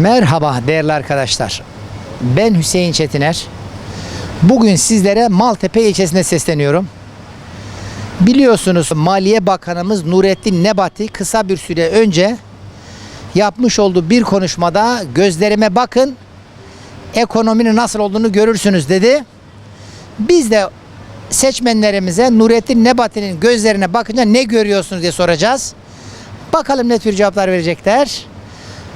Merhaba değerli arkadaşlar. Ben Hüseyin Çetiner. Bugün sizlere Maltepe ilçesine sesleniyorum. Biliyorsunuz Maliye Bakanımız Nurettin Nebati kısa bir süre önce yapmış olduğu bir konuşmada gözlerime bakın ekonominin nasıl olduğunu görürsünüz dedi. Biz de seçmenlerimize Nurettin Nebati'nin gözlerine bakınca ne görüyorsunuz diye soracağız. Bakalım ne tür cevaplar verecekler.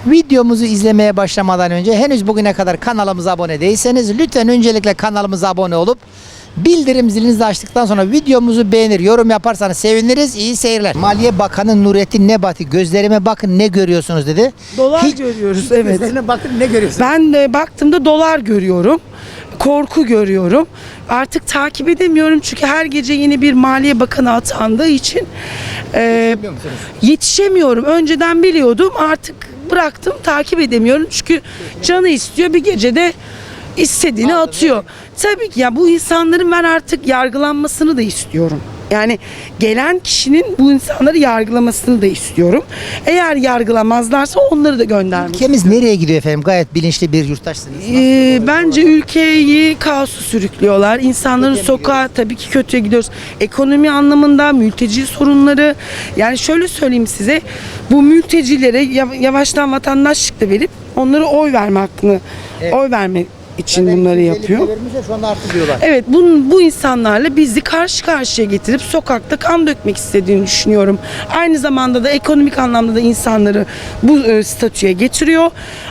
Videomuzu izlemeye başlamadan önce henüz bugüne kadar kanalımıza abone değilseniz lütfen öncelikle kanalımıza abone olup bildirim zilinizi açtıktan sonra videomuzu beğenir, yorum yaparsanız seviniriz. İyi seyirler. Maliye Bakanı Nurettin Nebati gözlerime bakın ne görüyorsunuz dedi. Dolar görüyoruz, evet. Gözlerine bakın ne görüyorsunuz? Ben de baktığımda dolar görüyorum. Korku görüyorum. Artık takip edemiyorum çünkü her gece yeni bir Maliye Bakanı atandığı için e, yetişemiyorum. Önceden biliyordum artık bıraktım takip edemiyorum çünkü canı istiyor bir gecede istediğini atıyor. Tabii ki ya bu insanların ben artık yargılanmasını da istiyorum. Yani gelen kişinin bu insanları yargılamasını da istiyorum. Eğer yargılamazlarsa onları da göndermek Ülkemiz nereye gidiyor efendim? Gayet bilinçli bir yurttaşsınız. ee, bence ülkeyi kaosu sürüklüyorlar. İnsanların sokağa tabii ki kötüye gidiyoruz. Ekonomi anlamında mülteci sorunları. Yani şöyle söyleyeyim size. Bu mültecilere yav- yavaştan vatandaşlık da verip onlara oy verme hakkını oy verme için bunları yapıyor. Şu anda artı diyorlar. Evet bu, bu insanlarla bizi karşı karşıya getirip sokakta kan dökmek istediğini düşünüyorum. Aynı zamanda da ekonomik anlamda da insanları bu e, statüye getiriyor.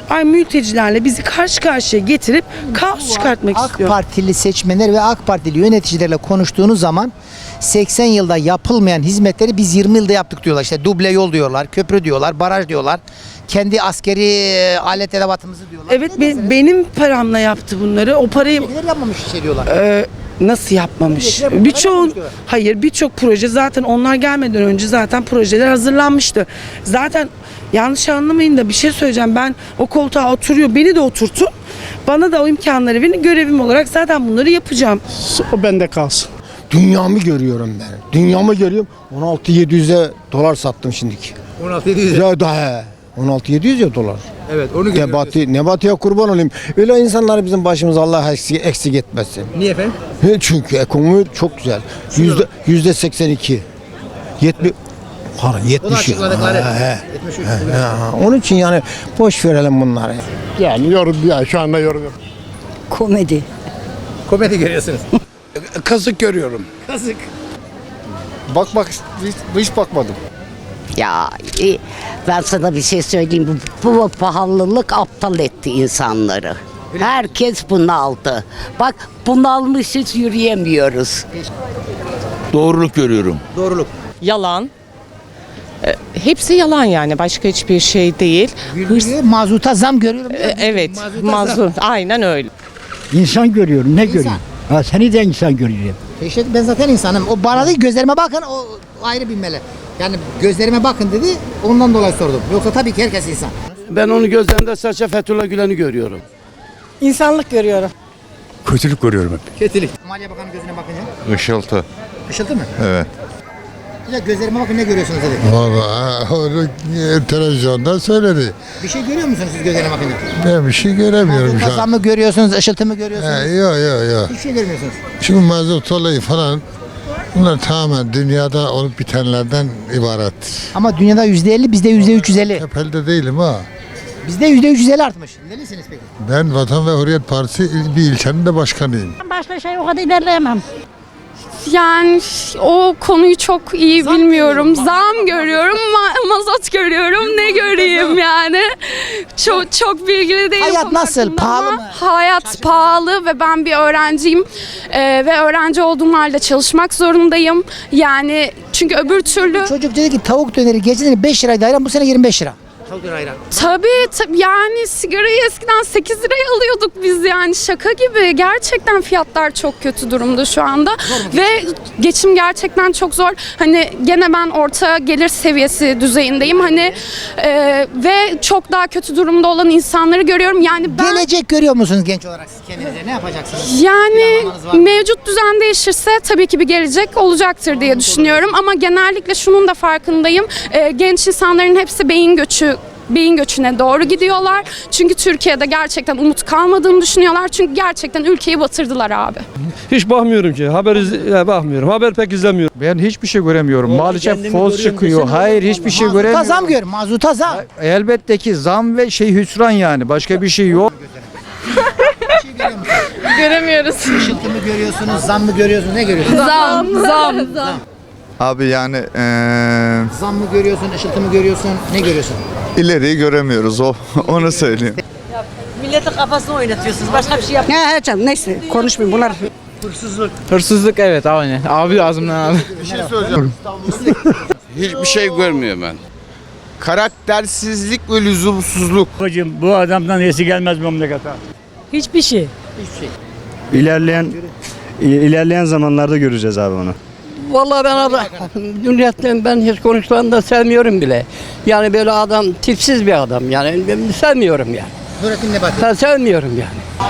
Ay mültecilerle bizi karşı karşıya getirip kaos çıkartmak AK istiyor. Partili seçmenler ve AK Partili yöneticilerle konuştuğunuz zaman 80 yılda yapılmayan hizmetleri biz 20 yılda yaptık diyorlar. İşte duble yol diyorlar, köprü diyorlar, baraj diyorlar. Kendi askeri e, alet edevatımızı diyorlar. Evet be- benim paramla yaptı bunları. O parayı Neler yapmamış şey diyorlar. e, nasıl yapmamış? Bu Birçoğun hayır birçok proje zaten onlar gelmeden önce zaten projeler hazırlanmıştı. Zaten yanlış anlamayın da bir şey söyleyeceğim. Ben o koltuğa oturuyor beni de oturtun. Bana da o imkanları verin. Görevim olarak zaten bunları yapacağım. O bende kalsın. Dünyamı görüyorum ben. Dünyamı görüyorum. 16.700'e dolar sattım şimdiki. 16 Ya da he. 16.700 ya dolar. Evet onu Nebati, Nebati'ye kurban olayım. Öyle insanlar bizim başımız Allah eksik, eksik etmesin. Niye efendim? He, Çünkü ekonomi çok güzel. Yüzde, yüzde 82. 70 Pardon 70. açıkladıkları. Ha, he. Ha, Onun için yani boş verelim bunları. Yani yorum ya şu anda yorum yok. Komedi. Komedi görüyorsunuz. Kazık görüyorum. Kazık. Bakmak hiç, hiç bakmadım. Ya e, ben sana bir şey söyleyeyim. Bu, bu pahalılık aptal etti insanları. Herkes bunaldı. Bak bunalmışız yürüyemiyoruz. Doğruluk görüyorum. Doğruluk. Yalan. E, Hepsi yalan yani başka hiçbir şey değil. Hırs, mazuta zam görüyorum. E, evet mazlum aynen öyle. İnsan görüyorum. Ne görüyorum? Ha, seni de insan görüyorum. Teşekkür ben zaten insanım. O bana değil gözlerime bakın o ayrı bir mele. Yani gözlerime bakın dedi ondan dolayı sordum. Yoksa tabii ki herkes insan. Ben onu gözlerinde sadece Fethullah Gülen'i görüyorum. İnsanlık görüyorum. Kötülük görüyorum hep. Kötülük. Maliye Bakanı gözüne bakınca. Işıltı. Işıltı mı? Evet. Ya gözlerime bakın ne görüyorsunuz dedi. Valla onu televizyonda söyledi. Bir şey görüyor musunuz siz gözlerine bakınca? Ben bir şey göremiyorum şu an. mı görüyorsunuz, ışıltı mı görüyorsunuz? He, Yok yok yok. Hiçbir şey görmüyorsunuz. Çünkü mazot olayı falan bunlar tamamen dünyada olup bitenlerden ibaret. Ama dünyada yüzde elli, bizde yüzde üç yüz elli. Hep elde değilim ha. Bizde yüzde üç yüz elli artmış. Nelisiniz peki? Ben Vatan ve Hürriyet Partisi il- bir ilçenin de başkanıyım. Başka şey o kadar ilerleyemem. Yani o konuyu çok iyi bilmiyorum. Zam görüyorum, ma- mazot görüyorum. Ne göreyim yani? Çok çok bilgili değilim. Hayat nasıl? Pahalı mı? Hayat pahalı ve ben bir öğrenciyim. Ee, ve öğrenci olduğum halde çalışmak zorundayım. Yani çünkü öbür türlü Çocuk dedi ki tavuk döneri geçen 5 liraydı ayran bu sene 25 lira. Tavuk döneri ayran. Tabii tabii yani sigarayı eskiden 8 liraya alıyorduk biz yani şaka gibi. Gerçekten fiyatlar çok kötü durumda şu anda ve geçim gerçekten çok zor. Hani gene ben orta gelir seviyesi düzeyindeyim hani e, ve çok daha kötü durumda olan insanları görüyorum. Yani ben Gelecek görüyor musunuz genç olarak siz kendinize? Ne yapacaksınız? yani Planlamanız var mı? mevcut düzen değişirse tabii ki bir gelecek olacaktır diye düşünüyorum ama genellikle şunun da farkındayım. Ee, genç insanların hepsi beyin göçü beyin göçüne doğru gidiyorlar. Çünkü Türkiye'de gerçekten umut kalmadığını düşünüyorlar. Çünkü gerçekten ülkeyi batırdılar abi. Hiç bakmıyorum ki. Haber iz- bakmıyorum. Haber pek izlemiyorum. Ben hiçbir şey göremiyorum. Maalesef fos çıkıyor. Hayır hiçbir şey Mazuta göremiyorum. zam gör. Mazuta zam. Elbette ki zam ve şey hüsran yani. Başka bir şey yok. Göremiyoruz. Işıltı mı görüyorsunuz, zam mı görüyorsunuz, ne görüyorsunuz? Zam, zam. Abi yani Zam mı görüyorsun, ışıltı mı görüyorsun, ne görüyorsun? ileriyi göremiyoruz o onu söyleyeyim. Milletin kafasını oynatıyorsunuz. Başka bir şey yap. Ne canım neyse konuşmayayım bunlar. Hırsızlık evet aynen. Abi ağzımdan abi. Hiçbir şey görmüyorum ben. Karaktersizlik ve lüzumsuzluk. Hocam bu adamdan iyisi gelmez memlekete. Hiçbir şey. İlerleyen ilerleyen zamanlarda göreceğiz abi onu. Vallahi ben adam, Cumhuriyet'ten ben hiç konuşulanı da sevmiyorum bile. Yani böyle adam tipsiz bir adam yani ben sevmiyorum yani. Nurettin Nebati. Ben sevmiyorum yani.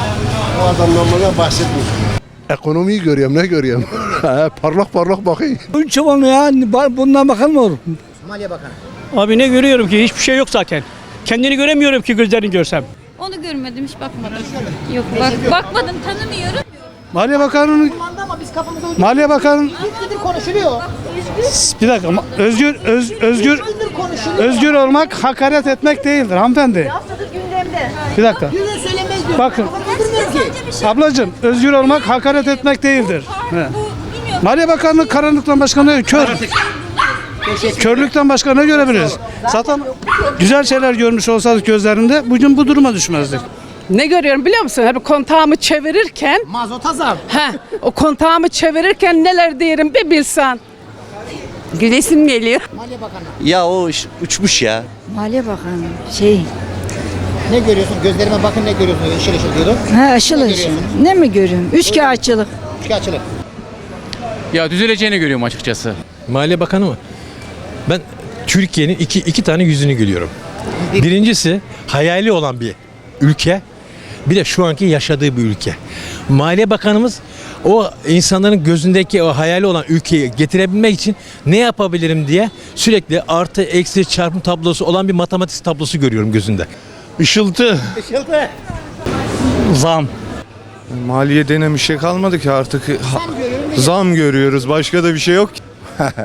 Ekonomiyi görüyorum ne görüyorum? parlak parlak bakayım. Çoban ya bundan bakan mı olur? Maliye Bakanı. Abi ne görüyorum ki? Hiçbir şey yok zaten. Kendini göremiyorum ki gözlerini görsem. Onu görmedim, hiç bakmadım. Yok, bak, bakmadım, tanımıyorum. Maliye Bakanı'nın Ama biz kafamıza Maliye Bakanı Nedir konuşuluyor? bir dakika özgür öz, özgür özgür olmak hakaret etmek değildir hanımefendi. Bir dakika. Diyor. Bakın Kafamıza ki. ablacığım özgür olmak hakaret etmek değildir. He. Maliye Bakanlığı karanlıktan başka ne? Kör. Körlükten başka ne görebiliriz? Zaten güzel şeyler görmüş olsaydık gözlerinde bugün bu duruma düşmezdik. Ne görüyorum biliyor musun? Hep kontağımı çevirirken, Mazota zam. he, o kontağımı çevirirken neler derim bir bilsen. Gülesim geliyor. Maliye Bakanı. Ya o uçmuş ya. Maliye Bakanı şey. Ne görüyorsun? Gözlerime bakın ne görüyorsun? Işıl ışıl diyordum. Ha aşıl aşıl. Ne mi görüyorum? Üçkağıtçılık. Şikayetçilik. Ya düzeleceğini görüyorum açıkçası. Maliye Bakanı mı? Ben Türkiye'nin iki, iki tane yüzünü görüyorum. Birincisi hayali olan bir ülke. Bir de şu anki yaşadığı bir ülke. Maliye Bakanımız o insanların gözündeki o hayali olan ülkeyi getirebilmek için ne yapabilirim diye sürekli artı eksi çarpım tablosu olan bir matematik tablosu görüyorum gözünde. Işıltı. Zam. Maliye denen bir şey kalmadı ki artık. Zam görüyoruz. Başka da bir şey yok.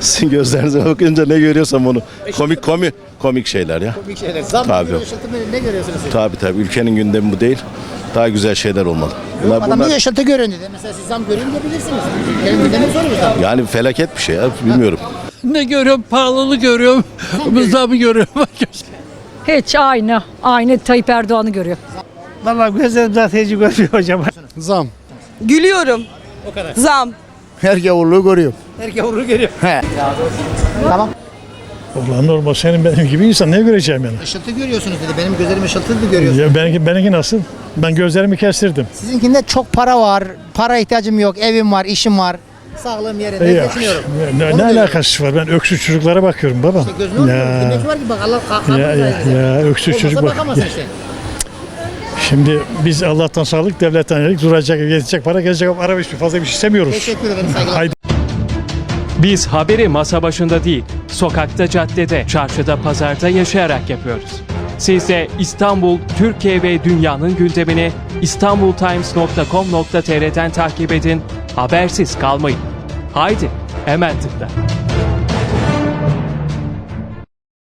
Sizin gözlerinize bakınca ne görüyorsam onu. Komik komik komik şeyler ya. Bir şeyler. Zam Tabii. Ne görüyorsunuz siz? Tabii tabii ülkenin gündemi bu değil. Daha güzel şeyler olmalı. Bunlar, Adam bunlar bir ışıltı görün dedi. Mesela siz zam görün diyebilirsiniz. Ülkenin gündemi soruyoruz abi. yani felaket bir şey ya bilmiyorum. Ne görüyorum? Pahalılık görüyorum. Zamı görüyorum. Hiç aynı. Aynı Tayyip Erdoğan'ı görüyor. Vallahi gözlerim zaten hiç görmüyor hocam. Zam. Gülüyorum. O kadar. Zam. Her gavurluğu görüyorum. Herkes vurur görüyor. Tamam. Ulan normal senin benim gibi insan ne göreceğim yani? Işıltı görüyorsunuz dedi. Benim gözlerim ışıltı mı görüyorsunuz? Ya benimki, benimki nasıl? Ben gözlerimi kestirdim. Sizinkinde çok para var. Para ihtiyacım yok. Evim var, işim var. Sağlığım yerinde. Ya, Geçiniyorum. ne, Onu ne diyorum. alakası var? Ben öksüz çocuklara bakıyorum baba. İşte gözün olmuyor. ya, Demek var ki bak Allah kalkmaz. ya, ya, ya, öksüz çocuk bak. bakamazsın işte. Şimdi biz Allah'tan sağlık, devletten yedik. Duracak, yetecek para, gelecek para bir fazla bir şey istemiyoruz. Teşekkür ederim. Saygılar. Haydi. Biz haberi masa başında değil, sokakta, caddede, çarşıda, pazarda yaşayarak yapıyoruz. Siz de İstanbul, Türkiye ve dünyanın gündemini istanbultimes.com.tr'den takip edin, habersiz kalmayın. Haydi, hemen tıkla.